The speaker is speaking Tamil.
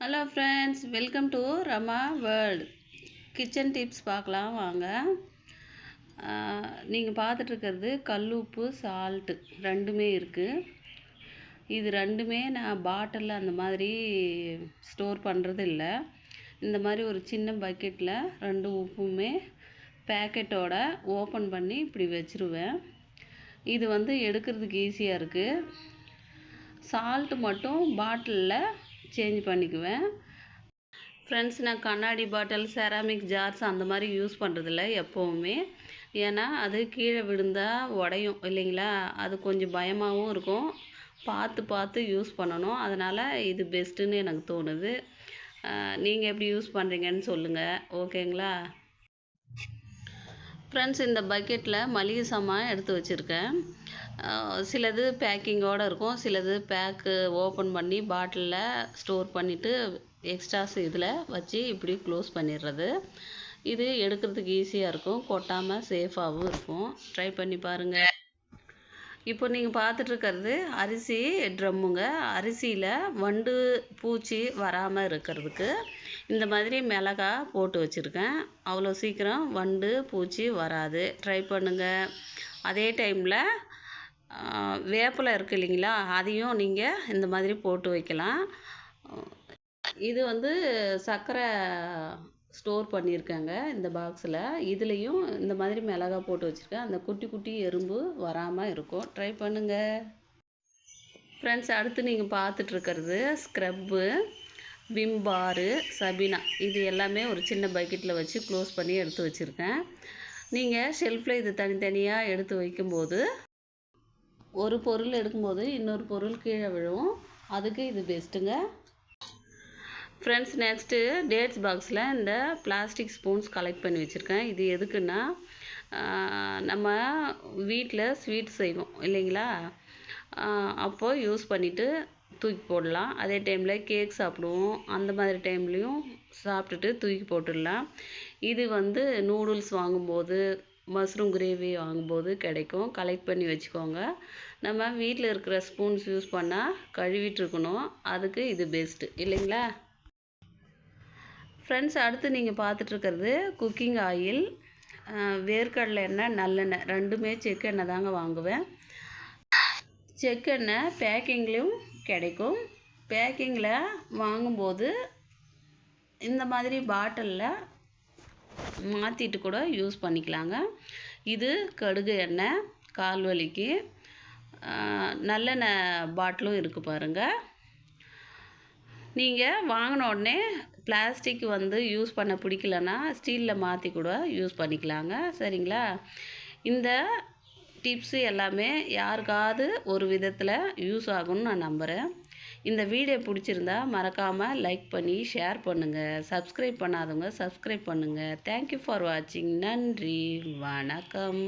Hello friends welcome to Rama world kitchen tips பார்க்கலாம் வாங்க. நீங்கள் பார்த்துட்ருக்கிறது கல்லுப்பு சால்ட்டு ரெண்டுமே இருக்குது இது ரெண்டுமே நான் பாட்டிலில் அந்த மாதிரி ஸ்டோர் பண்ணுறது இல்லை இந்த மாதிரி ஒரு சின்ன பக்கெட்டில் ரெண்டு உப்புமே பேக்கெட்டோட ஓப்பன் பண்ணி இப்படி வச்சுருவேன். இது வந்து எடுக்கிறதுக்கு ஈஸியாக இருக்குது சால்ட்டு மட்டும் பாட்டிலில் சேஞ்ச் பண்ணிக்குவேன். ஃப்ரெண்ட்ஸ் நான் கண்ணாடி பாட்டில் செராமிக் ஜார்ஸ் அந்த மாதிரி யூஸ் பண்ணுறதில்ல எப்போவுமே. ஏன்னா அது கீழே விழுந்தால் உடையும் இல்லைங்களா? அது கொஞ்சம் பயமாகவும் இருக்கும். பார்த்து பார்த்து யூஸ் பண்ணணும். அதனால் இது பெஸ்ட்டுன்னு எனக்கு தோணுது. நீங்கள் எப்படி யூஸ் பண்ணுறீங்கன்னு சொல்லுங்கள் ஓகேங்களா? ஃப்ரெண்ட்ஸ் இந்த பக்கெட்டில் மளிகை சாமான் எடுத்து வச்சுருக்கேன். சிலது பேக்கிங்கோடு இருக்கும். சிலது பேக்கு ஓப்பன் பண்ணி பாட்டிலில் ஸ்டோர் பண்ணிவிட்டு எக்ஸ்ட்ராஸ் இதில் வச்சு இப்படி க்ளோஸ் பண்ணிடுறது இது எடுக்கிறதுக்கு ஈஸியாக இருக்கும். கொட்டாமல் சேஃபாகவும் இருக்கும். ட்ரை பண்ணி பாருங்கள் இப்போ நீங்கள் பார்த்துட்ருக்கிறது அரிசி ட்ரம்முங்க. அரிசியில் வண்டு பூச்சி வராமல் இருக்கிறதுக்கு இந்த மாதிரி மிளகா போட்டு வச்சுருக்கேன். அவ்வளோ சீக்கிரம் வண்டு பூச்சி வராது. ட்ரை பண்ணுங்கள் அதே டைமில் வேப்பிலை இருக்குது இல்லைங்களா? அதையும் நீங்கள் இந்த மாதிரி போட்டு வைக்கலாம். இது வந்து சர்க்கரை ஸ்டோர் பண்ணியிருக்கேங்க இந்த பாக்ஸில். இதுலேயும் இந்த மாதிரி மிளகா போட்டு வச்சுருக்கேன். அந்த குட்டி குட்டி எறும்பு வராமல் இருக்கும். ட்ரை பண்ணுங்கள் ஃப்ரெண்ட்ஸ் அடுத்து நீங்கள் பார்த்துட்ருக்கிறது ஸ்க்ரப்பு விம் பாரு சபினா. இது எல்லாமே ஒரு சின்ன பக்கெட்டில் வச்சு க்ளோஸ் பண்ணி எடுத்து வச்சுருக்கேன். நீங்கள் ஷெல்ஃபில் இது தனித்தனியாக எடுத்து வைக்கும்போது ஒரு பொருள் எடுக்கும்போது இன்னொரு பொருள் கீழே விழுவும். அதுக்கு இது பெஸ்ட்டுங்க ஃப்ரெண்ட்ஸ் நெக்ஸ்ட்டு டேட்ஸ் பாக்ஸில் இந்த பிளாஸ்டிக் ஸ்பூன்ஸ் கலெக்ட் பண்ணி வச்சுருக்கேன். இது எதுக்குன்னா நம்ம வீட்டில் ஸ்வீட் செய்வோம் இல்லைங்களா? அப்போது யூஸ் பண்ணிவிட்டு தூக்கி போடலாம். அதே டைமில் கேக் சாப்பிடுவோம். அந்த மாதிரி டைம்லேயும் சாப்பிட்டுட்டு தூக்கி போட்டுடலாம். இது வந்து நூடுல்ஸ் வாங்கும்போது மஷ்ரூம் கிரேவி வாங்கும்போது கிடைக்கும். கலெக்ட் பண்ணி வச்சுக்கோங்க. நம்ம வீட்டில் இருக்கிற ஸ்பூன்ஸ் யூஸ் பண்ணால் கழுவிட்டுருக்கணும். அதுக்கு இது பெஸ்ட்டு இல்லைங்களா? ஃப்ரெண்ட்ஸ் அடுத்து நீங்கள் பார்த்துட்ருக்கிறது குக்கிங் ஆயில் வேர்க்கடலை எண்ணெய் நல்லெண்ணெய். ரெண்டுமே செக்கெண்ணெய் தாங்க வாங்குவேன். செக்கெண்ணெய் பேக்கிங்லேயும் கிடைக்கும். பேக்கிங்கில் வாங்கும்போது இந்த மாதிரி பாட்டிலில் மாற்றிட்டு கூட யூஸ் பண்ணிக்கலாங்க. இது கடுகு எண்ணெய் கால் வலிக்கு நல்லெண்ணெய் பாட்டிலும் இருக்குது பாருங்கள் நீங்கள் வாங்கின உடனே பிளாஸ்டிக் வந்து யூஸ் பண்ண பிடிக்கலன்னா ஸ்டீலில் மாற்றி கூட யூஸ் பண்ணிக்கலாங்க. சரிங்களா? இந்த டிப்ஸு எல்லாமே யாருக்காவது ஒரு விதத்தில் யூஸ் ஆகும்னு நான் நம்புகிறேன் இந்த வீடியோ பிடிச்சிருந்தா மறக்காமல் லைக் பண்ணி ஷேர் பண்ணுங்கள் சப்ஸ்கிரைப் பண்ணாதவங்க சப்ஸ்கிரைப் பண்ணுங்கள் தேங்க்யூ ஃபார் வாட்சிங் நன்றி. வணக்கம்.